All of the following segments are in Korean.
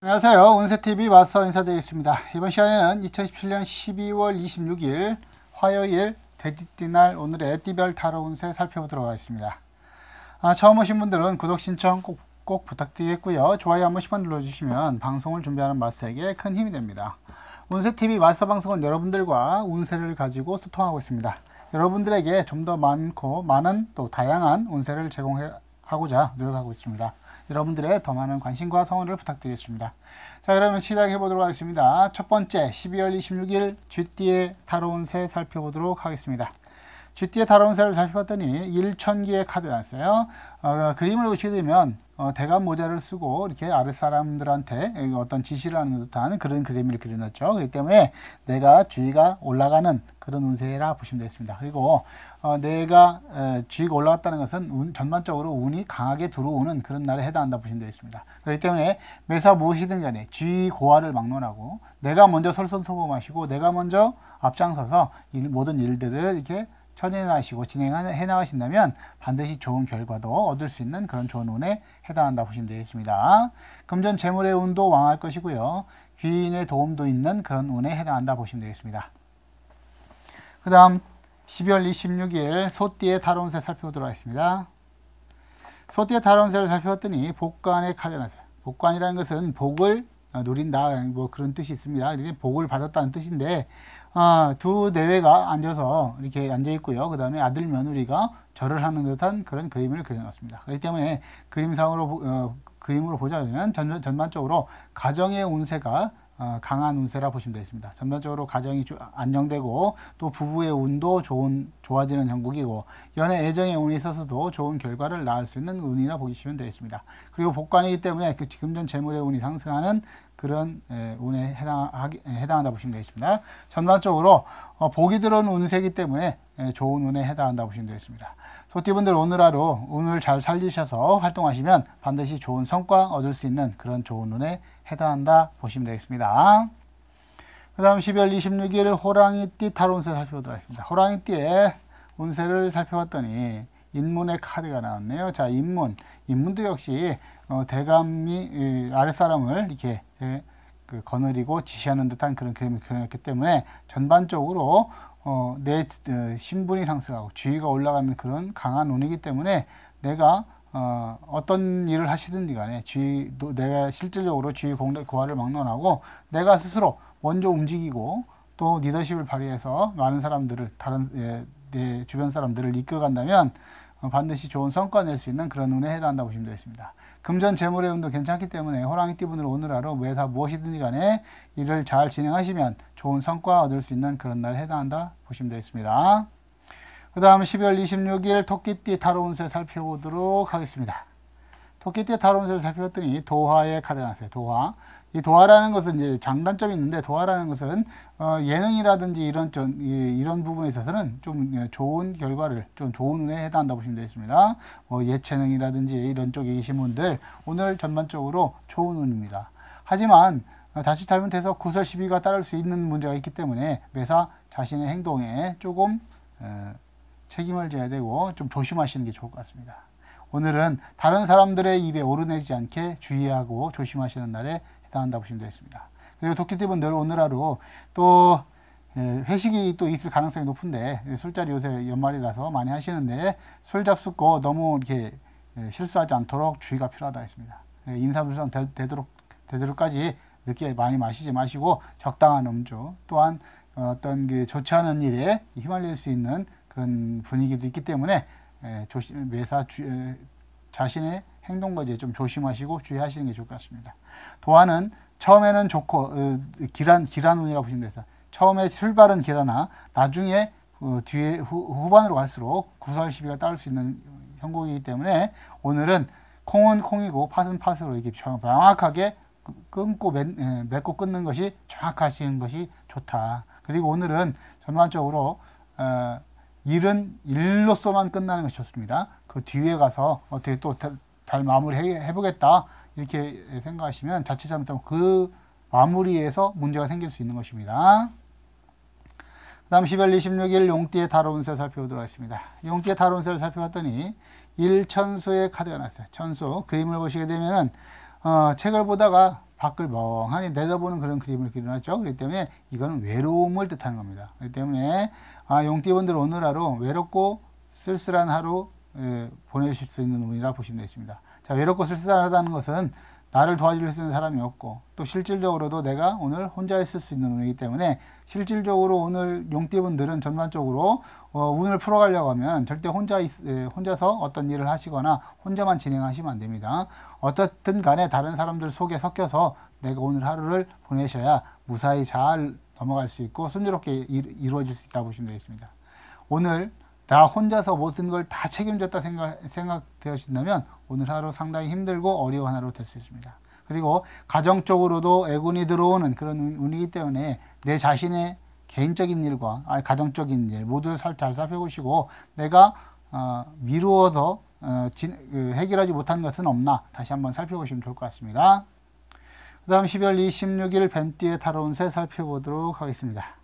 안녕하세요. 운세TV 마스터 인사드리겠습니다. 이번 시간에는 2017년 12월 26일 화요일 돼지띠날 오늘의 띠별 타로 운세 살펴보도록 하겠습니다. 아, 처음 오신 분들은 구독 신청 꼭, 꼭 부탁드리겠고요. 좋아요 한 번씩만 눌러주시면 방송을 준비하는 마스터에게 큰 힘이 됩니다. 운세TV 마스터 방송은 여러분들과 운세를 가지고 소통하고 있습니다. 여러분들에게 좀 더 많고 많은 또 다양한 운세를 제공 하고자 노력하고 있습니다. 여러분들의 더 많은 관심과 성원을 부탁드리겠습니다. 자 그러면 시작해 보도록 하겠습니다. 첫 번째 12월 26일 쥐띠의 타로운 새 살펴보도록 하겠습니다. 쥐띠의 타로운 새를 살펴봤더니 1천기의 카드가 났어요. 어, 그림을 보시게 되면 어, 대감 모자를 쓰고 이렇게 아랫사람들한테 어떤 지시를 하는 듯한 그런 그림을 그려놨죠. 그렇기 때문에 내가 주위가 올라가는 그런 운세라 보시면 되겠습니다. 그리고 어, 내가 에, 주위가 올라갔다는 것은 운, 전반적으로 운이 강하게 들어오는 그런 날에 해당한다 보시면 되겠습니다. 그렇기 때문에 매사 무엇이든 간에 주위 고하를 막론하고 내가 먼저 설선소범하시고 내가 먼저 앞장서서 일, 모든 일들을 이렇게 처리해나가시고 진행해 나가신다면 반드시 좋은 결과도 얻을 수 있는 그런 좋은 운에 해당한다 보시면 되겠습니다. 금전 재물의 운도 왕할 것이고요. 귀인의 도움도 있는 그런 운에 해당한다 보시면 되겠습니다. 그 다음 12월 26일 소띠의 타론세 살펴보도록 하겠습니다. 소띠의 타론세를 살펴봤더니 복관의 났어요. 복관이라는 것은 복을 누린다 뭐 그런 뜻이 있습니다. 복을 받았다는 뜻인데 어, 두 내외가 앉아서 이렇게 앉아 있고요. 그 다음에 아들 며느리가 절을 하는 듯한 그런 그림을 그려놨습니다. 그렇기 때문에 그림상으로 어, 그림으로 보자면 전, 전반적으로 가정의 운세가 어, 강한 운세라 보시면 되겠습니다. 전반적으로 가정이 안정되고 또 부부의 운도 좋은 좋아지는 형국이고 연애 애정의 운이 있어서도 좋은 결과를 낳을 수 있는 운이라 보시면 되겠습니다. 그리고 복관이기 때문에 그 지금 전 재물의 운이 상승하는 그런 에, 운에 해당하기, 해당 한다 보시면 되겠습니다. 전반적으로 어, 복이 들어온 운세이기 때문에 에, 좋은 운에 해당한다 보시면 되겠습니다. 소띠분들 오늘 하루 운을 잘 살리셔서 활동하시면 반드시 좋은 성과 얻을 수 있는 그런 좋은 운에 해당한다 보시면 되겠습니다. 그 다음 12월 26일 호랑이띠 타로운세 살펴보도록 하겠습니다. 호랑이띠의 운세를 살펴봤더니 인문의 카드가 나왔네요. 자, 인문. 인문도 역시 어, 대감이 아랫사람을 이렇게 예, 그 거느리고 지시하는 듯한 그런 그림을 그려냈기 때문에 전반적으로 어, 내 어, 신분이 상승하고 주의가 올라가는 그런 강한 운이기 때문에 내가 어, 어떤 일을 하시든지 간에 주의, 내가 실질적으로 주의 공대 고하를 막론하고 내가 스스로 먼저 움직이고 또 리더십을 발휘해서 많은 사람들을 다른 예, 내 주변 사람들을 이끌어간다면 어, 반드시 좋은 성과 낼 수 있는 그런 운에 해당한다고 보시면 되겠습니다. 금전 재물의 운도 괜찮기 때문에 호랑이 띠 분을 오늘 하루 매사 무엇이든지 간에 일을 잘 진행하시면 좋은 성과 얻을 수 있는 그런 날에 해당한다 보시면 되겠습니다. 그 다음 12월 26일 토끼띠 타로 운세 살펴보도록 하겠습니다. 토끼띠 타로 운세를 살펴봤더니 도화의 카드가 나왔어요. 도화. 이 도화라는 것은 이제 장단점이 있는데 도화라는 것은 어, 예능이라든지 이런 좀, 이, 런 부분에 있어서는 좀 예, 좋은 결과를 좀 좋은 운에 해당한다 보시면 되겠습니다. 뭐 예체능이라든지 이런 쪽에 계신 분들 오늘 전반적으로 좋은 운입니다. 하지만 어, 자칫 잘못해서 구설 시비가 따를 수 있는 문제가 있기 때문에 매사 자신의 행동에 조금 어, 책임을 져야 되고 좀 조심하시는 게 좋을 것 같습니다. 오늘은 다른 사람들의 입에 오르내지 않게 주의하고 조심하시는 날에 해당한다 보시면 되겠습니다. 그리고 도끼집은 늘 오늘 하루 또 예, 회식이 또 있을 가능성이 높은데 술자리 요새 연말이라서 많이 하시는데 술 잡숫고 너무 이렇게 예, 실수하지 않도록 주의가 필요하다 했습니다. 예, 인사불성 되도록 되도록까지 늦게 많이 마시지 마시고 적당한 음주 또한 어떤 그 좋지 않은 일에 휘말릴 수 있는 그런 분위기도 있기 때문에 조심, 매사 주, 자신의 행동과 이제 좀 조심하시고 주의하시는 게 좋을 것 같습니다. 도화는 처음에는 좋고 어, 길한 길한 운이라고 보시면 돼서 처음에 출발은 길하나 나중에 어, 뒤에 후, 반으로 갈수록 구설 시비가 따를 수 있는 형국이기 때문에 오늘은 콩은 콩이고 팥은 팥으로 이렇게 정확하게 끊고 맺, 맺고 끊는 것이 정확하신 것이 좋다. 그리고 오늘은 전반적으로 어, 일은 일로서만 끝나는 것이 좋습니다. 그 뒤에 가서 어떻게 또 잘 마무리 해 보겠다 이렇게 생각하시면 자칫 잘못하면 그 마무리에서 문제가 생길 수 있는 것입니다. 그 다음 10월 26일 용띠의 다로운세 살펴보도록 하겠습니다. 용띠의 다로운세를 살펴봤더니 1천수의 카드가 났어요. 천수. 그림을 보시게 되면은, 어, 책을 보다가 밖을 멍하니 내다보는 그런 그림을 그려놨죠. 그렇기 때문에 이거는 외로움을 뜻하는 겁니다. 그렇기 때문에 아, 용띠분들 오늘 하루 외롭고 쓸쓸한 하루 예, 보내실 수 있는 운이라 보시면 되겠습니다. 자, 외롭고 쓸쓸하다는 것은 나를 도와줄 수 있는 사람이 없고 또 실질적으로도 내가 오늘 혼자 있을 수 있는 운이기 때문에 실질적으로 오늘 용띠분들은 전반적으로 어, 운을 풀어가려고 하면 절대 혼자 있, 에, 혼자서 어떤 일을 하시거나 혼자만 진행하시면 안 됩니다. 어떻든 간에 다른 사람들 속에 섞여서 내가 오늘 하루를 보내셔야 무사히 잘 넘어갈 수 있고 순조롭게 일, 이루어질 수 있다고 보시면 되겠습니다. 오늘 나 혼자서 모든 걸 다 책임졌다 생각, 생각되어진다면 오늘 하루 상당히 힘들고 어려운 하루 될 수 있습니다. 그리고 가정적으로도 애군이 들어오는 그런 운이기 때문에 내 자신의 개인적인 일과 아니, 가정적인 일 모두를 잘 살펴보시고 내가 어, 미루어서 어, 진, 그, 해결하지 못한 것은 없나 다시 한번 살펴보시면 좋을 것 같습니다. 그 다음 12월 26일 뱀띠의 타로운 새 살펴보도록 하겠습니다.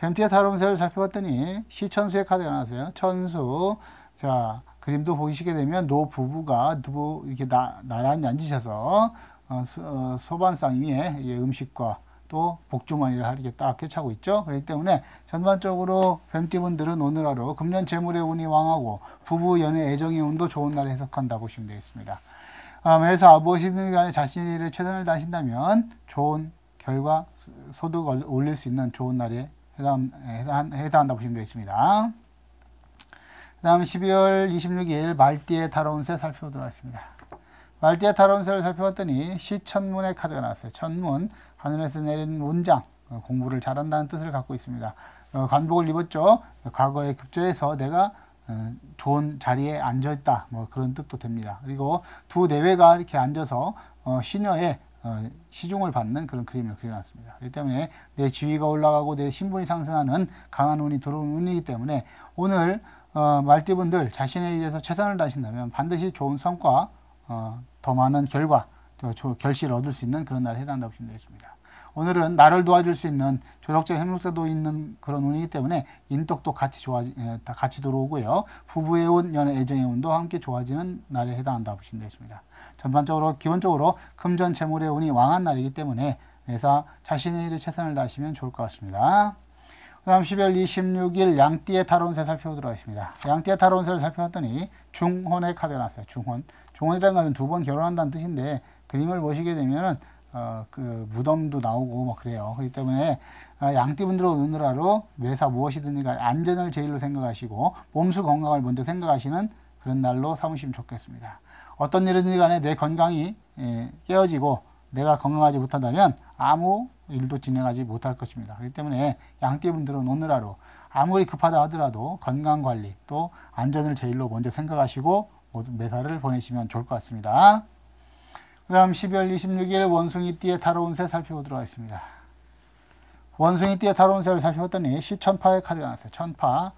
뱀띠의 새를 살펴봤더니 시천수의 카드가 나왔어요. 천수. 자, 그림도 보시게 되면 노 부부가 두부 이렇게 나, 나란히 앉으셔서 어, 소, 어, 소반상 위에 예, 음식과 또 복주머니를 하게 딱 꿰차고 있죠. 그렇기 때문에 전반적으로 뱀띠분들은 오늘 하루 금년 재물의 운이 왕하고 부부 연애 애정의 운도 좋은 날에 해석한다 보시면 되겠습니다. 아, 매사 무엇이든 간에 자신의 일에 최선을 다하신다면 좋은 결과 소득을 올릴 수 있는 좋은 날에 해당, 해당, 해당한다 보시면 되겠습니다. 그 다음 12월 26일 말띠의 다로운 새 살펴보도록 하겠습니다. 말띠의 다로운 새를 살펴봤더니 시천문의 카드가 나왔어요. 천문, 하늘에서 내린 문장, 어, 공부를 잘한다는 뜻을 갖고 있습니다. 어, 관복을 입었죠. 과거에 급제해서 내가 어, 좋은 자리에 앉아있다. 뭐 그런 뜻도 됩니다. 그리고 두 내외가 이렇게 앉아서 어, 시녀의 어, 시중을 받는 그런 그림을 그려놨습니다. 그렇기 때문에 내 지위가 올라가고 내 신분이 상승하는 강한 운이 들어온 운이기 때문에 오늘 어, 말띠분들 자신의 일에서 최선을 다하신다면 반드시 좋은 성과, 어, 더 많은 결과, 또 결실을 얻을 수 있는 그런 날에 해당한다고 보시면 되겠습니다. 오늘은 나를 도와줄 수 있는 조력적 협력사도 있는 그런 운이기 때문에 인덕도 같이 좋아 예, 같이 들어오고요. 부부의 운, 연애 애정의 운도 함께 좋아지는 날에 해당한다고 보시면 되겠습니다. 전반적으로 기본적으로 금전 재물의 운이 왕한 날이기 때문에 회사 자신의 일에 최선을 다하시면 좋을 것 같습니다. 그 다음 12월 26일 양띠의 타론세 살펴보도록 하겠습니다. 양띠의 타론세를 살펴봤더니 중혼의 카드가 나왔어요. 중혼. 중혼이라는 것은 두 번 결혼한다는 뜻인데 그림을 보시게 되면은 어, 그 무덤도 나오고 뭐 그래요. 그렇기 때문에 어, 양띠분들은 오늘 하루 매사 무엇이든 간 안전을 제일로 생각하시고 몸수 건강을 먼저 생각하시는 그런 날로 삼으시면 좋겠습니다. 어떤 일이든 간에 내 건강이 예, 깨어지고 내가 건강하지 못한다면 아무 일도 진행하지 못할 것입니다. 그렇기 때문에 양띠분들은 하루 아무리 급하다 하더라도 건강 관리 또 안전을 제일로 먼저 생각하시고 모든 매사를 보내시면 좋을 것 같습니다. 그 다음 12월 26일 원숭이띠의 타로운 새 살펴보도록 하겠습니다. 원숭이띠의 타로운 새를 살펴봤더니 시천파의 카드가 나왔어요. 천파.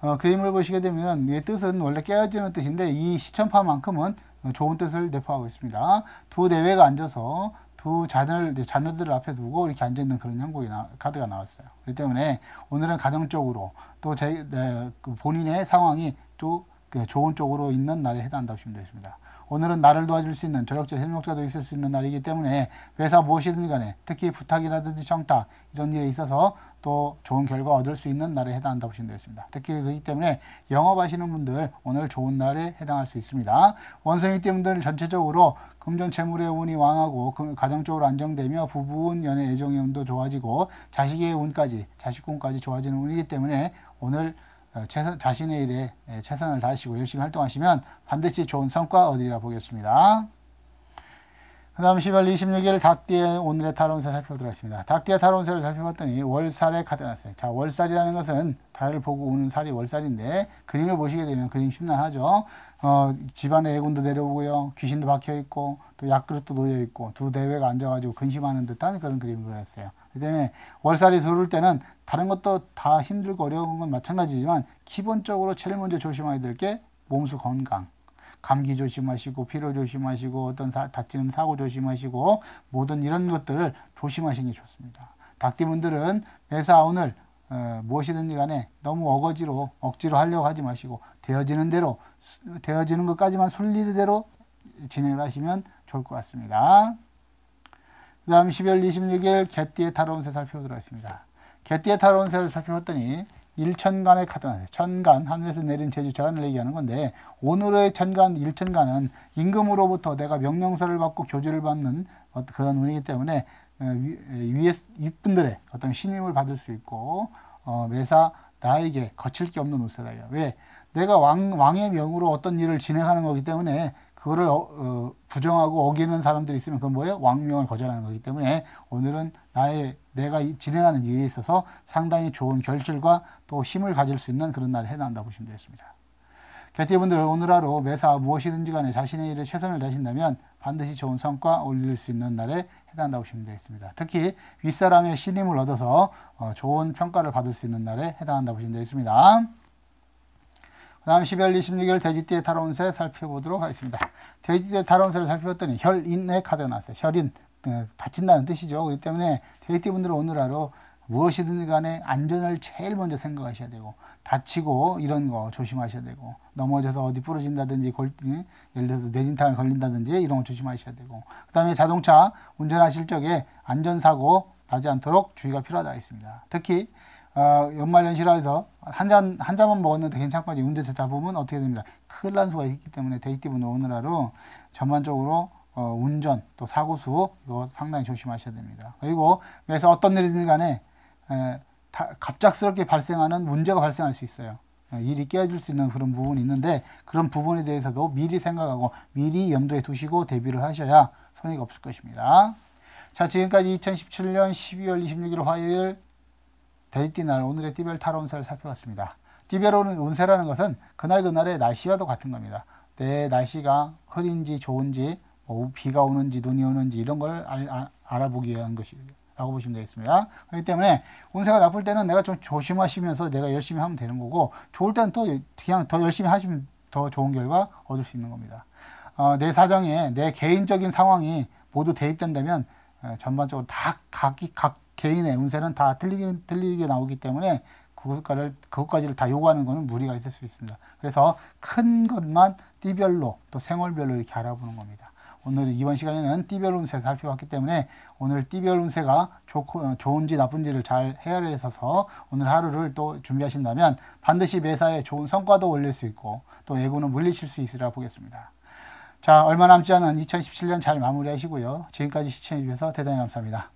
어, 그림을 보시게 되면 이 뜻은 원래 깨어지는 뜻인데 이 시천파만큼은 좋은 뜻을 내포하고 있습니다. 두 대회가 앉아서 두 자녀를, 자녀들을 앞에 두고 이렇게 앉아있는 그런 형국이 나, 카드가 나왔어요. 그렇기 때문에 오늘은 가정적으로 또 제, 네, 그 본인의 상황이 또그 좋은 쪽으로 있는 날에 해당한다고 보시면 되겠습니다. 오늘은 나를 도와줄 수 있는 조력자, 협력자도 있을 수 있는 날이기 때문에 회사 무엇이든 간에 특히 부탁이라든지 청탁 이런 일에 있어서 또 좋은 결과 얻을 수 있는 날에 해당한다고 보시면 되겠습니다. 특히 그렇기 때문에 영업하시는 분들 오늘 좋은 날에 해당할 수 있습니다. 원성이 때문들 전체적으로 금전 재물의 운이 왕하고 가정적으로 안정되며 부부운 연애 애정의 운도 좋아지고 자식의 운까지 자식 운까지 좋아지는 운이기 때문에 오늘 어, 최선, 자신의 일에 예, 최선을 다하시고 열심히 활동하시면 반드시 좋은 성과 얻으리라 보겠습니다. 그 다음 10월 26일 닭띠의 오늘의 타론세 살펴보도록 하겠습니다. 닭띠의 타론세를 살펴봤더니 월살의 카드 났어요. 자, 월살이라는 것은 달을 보고 오는 살이 월살인데 그림을 보시게 되면 그림 심란하죠. 어, 집안에 애군도 내려오고요. 귀신도 박혀 있고 또 약그릇도 놓여 있고 두 대회가 앉아가지고 근심하는 듯한 그런 그림을 그렸어요. 그 다음에 월살이 들어올 때는 다른 것도 다 힘들고 어려운 건 마찬가지지만 기본적으로 제일 먼저 조심해야 될 게 몸수 건강. 감기 조심하시고 피로 조심하시고 어떤 사, 다치는 사고 조심하시고 모든 이런 것들을 조심하시는 게 좋습니다. 닭띠분들은 매사 오늘 어, 무엇이든지 간에 너무 어거지로 억지로 하려고 하지 마시고 되어지는 대로 되어지는 것까지만 순리대로 진행을 하시면 좋을 것 같습니다. 그 다음 12월 26일 개띠의 새 살펴보도록 하겠습니다. 개띠의 새를 살펴봤더니 일천간의 카드나 천간 하늘에서 내린 제주 재간을 얘기하는 건데 오늘의 천간 일천간은 임금으로부터 내가 명령서를 받고 교주를 받는 어떤 그런 운이기 때문에 어, 위- 위에 윗분들의 어떤 신임을 받을 수 있고 어, 매사 나에게 거칠 게 없는 운세라요. 왜? 내가 왕, 왕의 명으로 어떤 일을 진행하는 거기 때문에 그거를 어, 어, 부정하고 어기는 사람들이 있으면 그건 뭐예요? 왕명을 거절하는 거기 때문에 오늘은 나의 내가 이- 진행하는 일에 있어서 상당히 좋은 결실과 또 힘을 가질 수 있는 그런 날에 해당한다 보시면 되겠습니다. 개띠분들 오늘 하루 매사 무엇이든지 간에 자신의 일에 최선을 다하신다면 반드시 좋은 성과 올릴 수 있는 날에 해당한다 보시면 되겠습니다. 특히 윗사람의 신임을 얻어서 어, 좋은 평가를 받을 수 있는 날에 해당한다 보시면 되겠습니다. 그 다음 12월 26일 돼지띠의 타로운세 살펴보도록 하겠습니다. 돼지띠의 타로운세를 살펴봤더니 혈인의 카드가 나왔어요. 혈인, 어, 다친다는 뜻이죠. 그렇기 때문에 돼지띠 분들은 오늘 하루 무엇이든 간에 안전을 제일 먼저 생각하셔야 되고 다치고 이런 거 조심하셔야 되고 넘어져서 어디 부러진다든지 골, 예, 예를 들어서 뇌진탕을 걸린다든지 이런 거 조심하셔야 되고 그 다음에 자동차 운전하실 적에 안전사고 나지 않도록 주의가 필요하다 했습니다. 특히 어, 연말연시라해서 한 잔, 한 잔만 먹었는데 괜찮거니 운전자 잡으면 어떻게 됩니다. 큰일 난 수가 있기 때문에 데이티브는 오늘 하루 전반적으로 어, 운전 또 사고수 이거 상당히 조심하셔야 됩니다. 그리고 그래서 어떤 일이든 간에 에, 다, 갑작스럽게 발생하는 문제가 발생할 수 있어요. 에, 일이 깨어질 수 있는 그런 부분이 있는데 그런 부분에 대해서도 미리 생각하고 미리 염두에 두시고 대비를 하셔야 손해가 없을 것입니다. 자 지금까지 2017년 12월 26일 화요일 데이티 날 오늘의 띠별 타로 운세를 살펴봤습니다. 띠별 운세라는 것은 그날 그날의 날씨와도 같은 겁니다. 내 날씨가 흐린지 좋은지 뭐 비가 오는지 눈이 오는지 이런 걸 알, 아, 알아보기 위한 것이라고 보시면 되겠습니다. 그렇기 때문에 운세가 나쁠 때는 내가 좀 조심하시면서 내가 열심히 하면 되는 거고 좋을 때는 또 그냥 더 열심히 하시면 더 좋은 결과 얻을 수 있는 겁니다. 어, 내 사정에 내 개인적인 상황이 모두 대입된다면 에, 전반적으로 다 각기 각 개인의 운세는 다 틀리게 틀리게 나오기 때문에 그것까지를 그것까지를 다 요구하는 것은 무리가 있을 수 있습니다. 그래서 큰 것만 띠별로 또 생월별로 이렇게 알아보는 겁니다. 오늘 이번 시간에는 띠별 운세 살펴봤기 때문에 오늘 띠별 운세가 좋고, 어, 좋은지 나쁜지를 잘 헤아려서 오늘 하루를 또 준비하신다면 반드시 매사에 좋은 성과도 올릴 수 있고 또 애구는 물리칠 수 있으리라 보겠습니다. 자, 얼마 남지 않은 2017년 잘 마무리하시고요. 지금까지 시청해 주셔서 대단히 감사합니다.